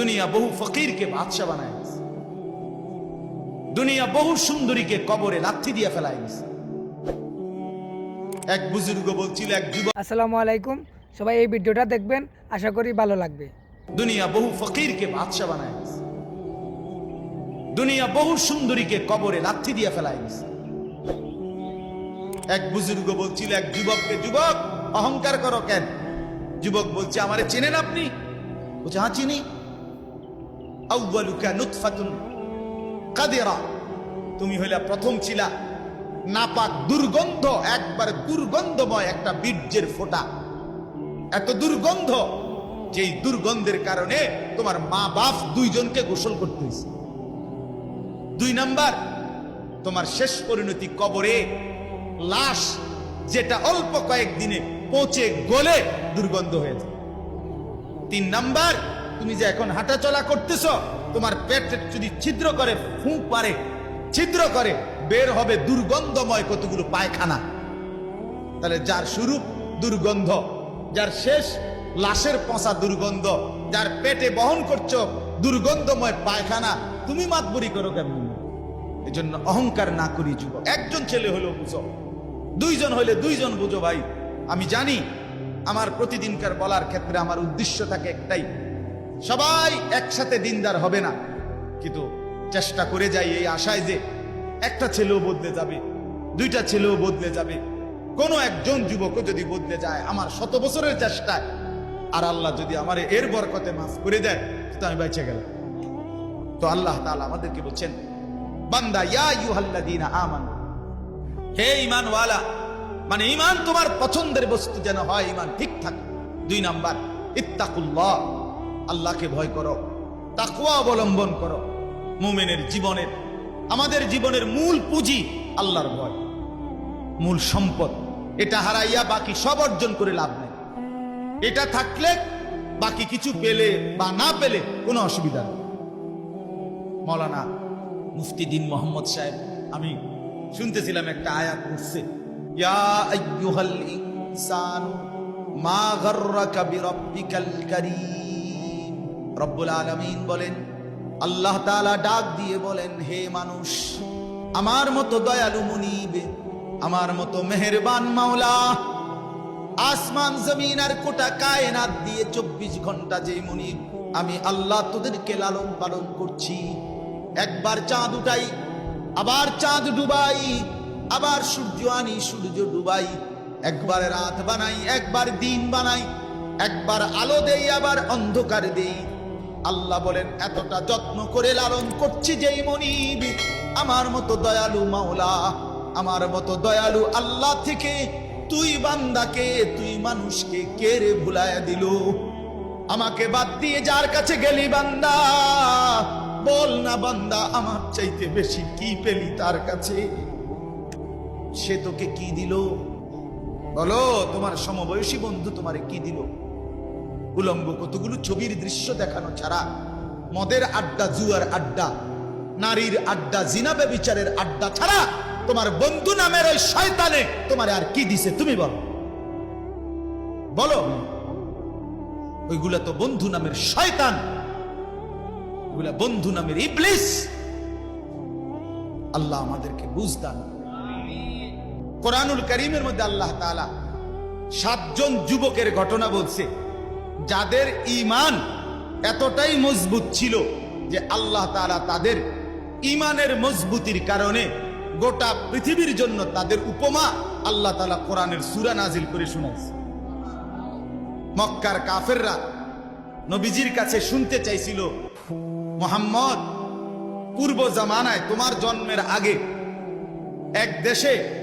দুনিয়া বহু ফকিরকে বাদশা বানায়। দুনিয়া বহু সুন্দরীকে কবরে লাথি দিয়ে ফেলায় দিছে। এক বুজুর্গ বলছিল এক যুবক আসসালামু আলাইকুম সবাই এই ভিডিওটা দেখবেন আশা করি ভালো লাগবে দুনিয়া বহু ফকিরকে বাদশা বানায় দিছে। দুনিয়া বহু সুন্দরীকে কবরে লাথি দিয়ে ফেলায় দিছে। এক বুজুর্গ বলছিল এক যুবককে যুবক অহংকার করো কেন যুবক বলছে আমারে চেনেন আপনি বলছে হ্যাঁ চিনি তুমি হইলা প্রথম ছিলা নাপাক দুর্গন্ধ, একবার দুর্গন্ধময় একটা বীর্যের ফোঁটা। এত দুর্গন্ধ যেই দুর্গন্ধের কারণে তোমার মা বাপ দুইজনকে গোসল করতে দুই নাম্বার, তোমার শেষ পরিণতি কবরে লাশ যেটা অল্প কয়েকদিনে পচে গলে দুর্গন্ধ হয়েছে তিন নাম্বার তুমি যে এখন হাঁটা চলা করতেছ, তোমার পেট যদি ছিদ্র করে ফুঁক পারে, ছিদ্র করে, বের হবে দুর্গন্ধময় কতগুলো পায়খানা। তাহলে যার শুরু দুর্গন্ধ, যার শেষ লাশের পচা দুর্গন্ধ, যার পেটে বহন করছ দুর্গন্ধময় পায়খানা, তুমি মাতবরি করো কেমন? এই জন্য অহংকার না করি যুব একজন ছেলে হলেও বুঝো, দুইজন হইলে দুইজন বুঝো ভাই। আমি জানি, আমার প্রতিদিনকার বলার ক্ষেত্রে আমার উদ্দেশ্য থাকে একটাই সবাই একসাথে দিনদার হবে না। কিন্তু চেষ্টা করে যাই এই আশায় যে একটা ছেলেও বদলে যাবে, দুইটা ছেলেও বদলে যাবে। কোনো একজন যুবকও যদি বদলে যায় আমার শত বছরের চেষ্টায়, আর আল্লাহ যদি আমার এর বরকতে মাফ করে দেয় তো আমি বেঁচে গেলাম। তো আল্লাহ তাআলা আমাদেরকে বলছেন, বান্দা, ইয়া ইউহাল্লাযীনা আমান। হে ঈমানওয়ালা মানে ইমান তোমার পছন্দের বস্তু যেন হয় ইমান ঠিক থাকে। দুই নাম্বার, ইত্তাকুল্লাহ। আল্লাহকে ভয় করো, তাকওয়া অবলম্বন করো। মুমিনের জীবনের, আমাদের জীবনের মূল পুঁজি আল্লাহর ভয়। মূল সম্পদ, এটা হারাইয়া বাকি সব অর্জন করে লাভ নেই। এটা থাকলে বাকি কিছু পেলে বা না পেলে কোনো অসুবিধা নেই। মৌলানা মুফতি দিন মোহাম্মদ সাহেব, আমি শুনতেছিলাম একটা আয়াত পড়ছে, ইয়া মা গাররাকা বিরাব্বিকাল কারীম। রব্বুল আলামিন বলেন, আল্লাহ তাআলা ডাক দিয়ে বলেন, হে মানুষ, আমার মতো দয়ালু মুনিব, আমার মতো মেহেরবান মাওলা, আসমান, জমিন আর কোটা কায়নাত দিয়ে চব্বিশ ঘণ্টা যে মুনিব, আমি আল্লাহ তোদেরকে লালন পালন করছি। একবার চাঁদ উঠাই, আবার চাঁদ ডুবাই, আবার সূর্য আনি, সূর্য ডুবাই। একবার রাত বানাই, একবার দিন বানাই, একবার আলো দেই, আবার অন্ধকার দেই। আল্লাহ বলেন, এতটা যত্ন করে লালন করছি যেই মনিব, আমার মতো দয়ালু মাওলা, আমার মতো দয়ালু আল্লাহ থেকে তুই বান্দাকে, তুই মানুষকে কে রে ভুলায় দিল? আমাকে বাদ দিয়ে যার কাছে গেলি বান্দা, বল না বান্দা, আমার চাইতে বেশি কি পেলি তার কাছে? সে তোকে কি দিল? বলো, তোমার সমবয়সী বন্ধু তোমারে কি দিল? উলঙ্গ, কতগুলো ছবির দৃশ্য দেখানো ছাড়া মদের আড্ডা, জুয়ার আড্ডা, নারীর আড্ডা জিনাবে বিচারের আড্ডা ছাড়া তোমার বন্ধু নামের ওই শয়তানে তোমার আর কি দিছে তুমি বলো? বলো? ওইগুলা তো বন্ধু নামের শয়তান, ওইগুলা বন্ধু নামের ইবলিস। আল্লাহ আমাদেরকে বুঝদান কোরআনুল করিমের মধ্যে আল্লাহ তাআলা সাতজন যুবকের ঘটনা বলছে। যাদের ঈমান এতটাই মজবুত ছিল যে আল্লাহ তাআলা তাদের ঈমানের মজবুতির কারণে গোটা পৃথিবীর জন্য তাদের উপমা আল্লাহ তাআলা কোরআনের সূরা নাজিল করে শোনাইছে। মক্কার কাফেররা নবীজির কাছে শুনতে চাইছিল, মোহাম্মদ, পূর্ব জামানায় তোমার জন্মের আগে এক দেশে